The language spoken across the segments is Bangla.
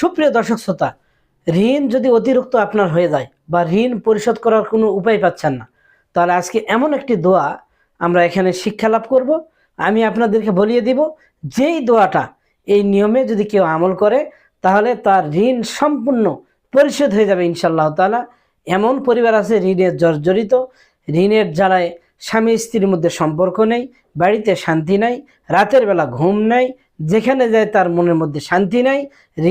সুপ্রিয় দর্শক শ্রোতা, ঋণ যদি অতিরিক্ত আপনার হয়ে যায় বা ঋণ পরিশোধ করার কোনো উপায় পাচ্ছেন না, তাহলে আজকে এমন একটি দোয়া আমরা এখানে শিক্ষা লাভ করব। আমি আপনাদেরকে বলিয়ে দিব, যেই দোয়াটা এই নিয়মে যদি কেউ আমল করে, তাহলে তার ঋণ সম্পূর্ণ পরিশোধ হয়ে যাবে ইনশাল্লাহ তাআলা। এমন পরিবার আছে ঋণের জর্জরিত, ঋণের জ্বালায় স্বামী স্ত্রীর মধ্যে সম্পর্ক নেই, বাড়িতে শান্তি নাই, রাতের বেলা ঘুম নাই যেখানে যায় তার মনের মধ্যে শান্তি নাই।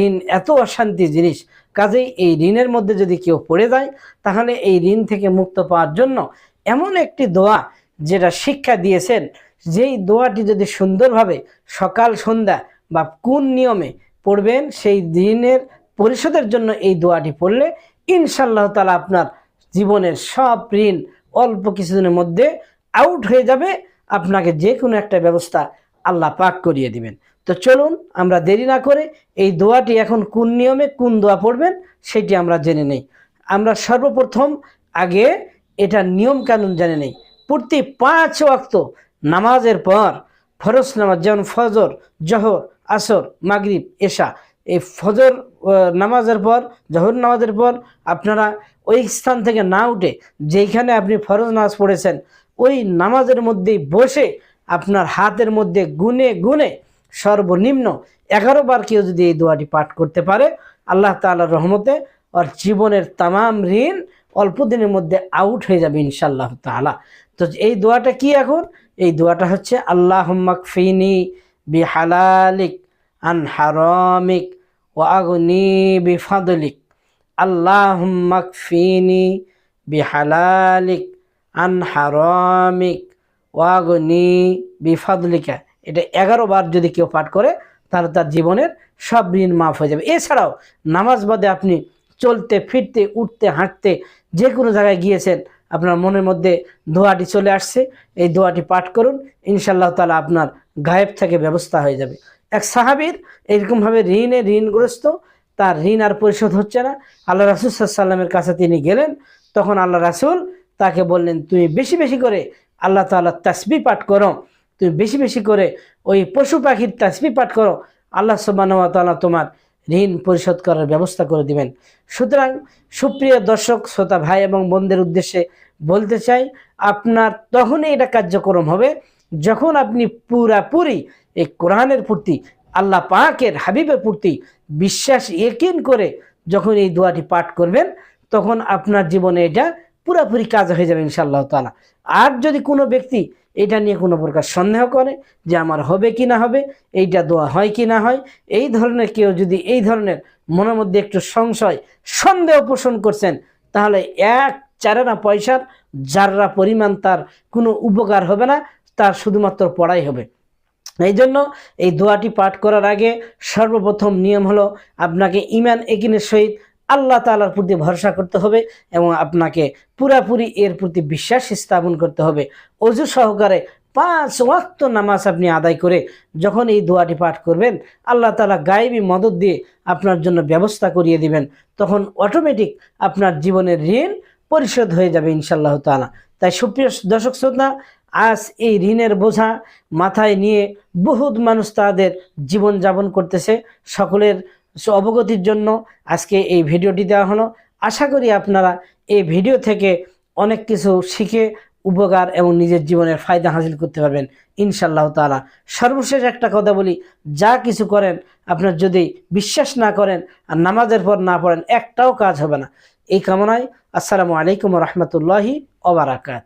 ঋণ এত অশান্তি জিনিস। কাজেই এই ঋণের মধ্যে যদি কেউ পড়ে যায়, তাহলে এই ঋণ থেকে মুক্ত পাওয়ার জন্য এমন একটি দোয়া যেটা শিক্ষা দিয়েছেন, যেই দোয়াটি যদি সুন্দরভাবে সকাল, সন্ধ্যা বা কোন নিয়মে পড়বেন, সেই ঋণের পরিশোধের জন্য এই দোয়াটি পড়লে ইনশাল্লাহ তালা আপনার জীবনের সব ঋণ অল্প কিছুদিনের মধ্যে আউট হয়ে যাবে। আপনাকে যে কোনো একটা ব্যবস্থা আল্লাহ পাক করিয়ে দিবেন। তো চলুন, আমরা দেরি না করে এই দোয়াটি এখন কোন নিয়মে কোন দোয়া পড়বেন সেটি আমরা জেনে নেই। আমরা সর্বপ্রথম আগে এটা নিয়ম কানুন জেনে নেই। প্রতি পাঁচ ওয়াক্ত নামাজের পর ফরজ নামাজ, যেমন ফজর, জহর, আসর, মাগরিব, এশা, এই ফজর নামাজের পর, জহর নামাজের পর আপনারা ওই স্থান থেকে না উঠে যেইখানে আপনি ফরজ নামাজ পড়েছেন, ওই নামাজের মধ্যেই বসে আপনার হাতের মধ্যে গুনে গুনে সর্বনিম্ন এগারো বার কেউ যদি এই দোয়াটি পাঠ করতে পারে, আল্লাহ তাআলার রহমতে ওর জীবনের তামাম ঋণ অল্প দিনের মধ্যে আউট হয়ে যাবে ইনশাল্লাহ তাআলা। তো এই দোয়াটা কি এখন? এই দোয়াটা হচ্ছে আল্লাহ ফিনি বি হালালিক আন হারামিক ও আগনি বি ফাদলিক আল্লাহ ফিনি বি হালালিক আন হারামিক ওয়াগনি বিফাদলিকা। এটা এগারো বার যদি কেউ পাঠ করে, তাহলে তার জীবনের সব ঋণ মাফ হয়ে যাবে। এছাড়াও নামাজ বাদে আপনি চলতে, ফিরতে, উঠতে, হাঁটতে যে কোনো জায়গায় গিয়েছেন, আপনার মনের মধ্যে দোয়াটি চলে আসছে। এই দোয়াটি পাঠ করুন ইনশাল্লাহ তালা আপনার গায়েব থেকে ব্যবস্থা হয়ে যাবে। এক সাহাবির এরকমভাবে ঋণে ঋণগ্রস্ত, তার ঋণ আর পরিশোধ হচ্ছে না। আল্লাহ রাসুল সাল্লামের কাছে তিনি গেলেন, তখন আল্লাহ রাসুল তাকে বললেন, তুমি বেশি বেশি করে আল্লাহ তাআলার তাসবি পাঠ করো। তুমি বেশি বেশি করে ওই পশু পাখির তাসবি পাঠ করো। আল্লাহ সুবাহ তোমার ঋণ পরিশোধ করার ব্যবস্থা করে দিবেন। সুতরাং সুপ্রিয় দর্শক, শ্রোতা, ভাই এবং বোনদের উদ্দেশ্যে বলতে চাই, আপনার তখনই এটা কার্যক্রম হবে যখন আপনি পুরাপুরি এই কোরআনের প্রতি, আল্লাহ পাকের হাবিবের প্রতি বিশ্বাস একিন করে যখন এই দোয়াটি পাঠ করবেন, তখন আপনার জীবনে এটা পুরোপুরি কাজ হয়ে যাবে ইনশাআল্লাহ তাআলা। আর যদি কোনো ব্যক্তি এটা নিয়ে কোনো প্রকার সন্দেহ করে যে আমার হবে কি না হবে, এইটা দোয়া হয় কি না হয়। এই ধরনের কেউ যদি এই ধরনের মনের মধ্যে একটু সংশয়, সন্দেহ পোষণ করছেন, তাহলে এক চারেনা পয়সার যাররা পরিমাণ তার কোনো উপকার হবে না, তার শুধুমাত্র পড়াই হবে। এই জন্য এই দোয়াটি পাঠ করার আগে সর্বপ্রথম নিয়ম হলো, আপনাকে ইমান একিনের সহিত আল্লাহ তাআলার প্রতি ভরসা করতে হবে এবং আপনাকে পুরাপুরি এর প্রতি বিশ্বাস স্থাপন করতে হবে। অজু সহকারে পাঁচ ওয়াক্ত নামাজ আপনি আদায় করে যখন এই দোয়াটি পাঠ করবেন, আল্লাহ তাআলা গায়েবী মদত দিয়ে আপনার জন্য ব্যবস্থা করিয়ে দিবেন। তখন অটোমেটিক আপনার জীবনের ঋণ পরিশোধ হয়ে যাবে ইনশাল্লাহ তাআলা। তাই সুপ্রিয় দর্শক শ্রোতা, আজ এই ঋণের বোঝা মাথায় নিয়ে বহুত মানুষ তাদের জীবন যাপন করতেছে। সকলের অবগতির জন্য আজকে এই ভিডিওটি দেওয়া হলো। আশা করি আপনারা এই ভিডিও থেকে অনেক কিছু শিখে, উপকার এবং নিজের জীবনের ফায়দা হাসিল করতে পারবেন। ইনশাল্লাহ তাআলা। সর্বশেষ একটা কথা বলি, যা কিছু করেন, আপনার যদি বিশ্বাস না করেন আর নামাজের পর না পড়েন, একটাও কাজ হবে না। এই কামনায় আসসালামু আলাইকুম রহমতুল্লাহি ওবরাকাত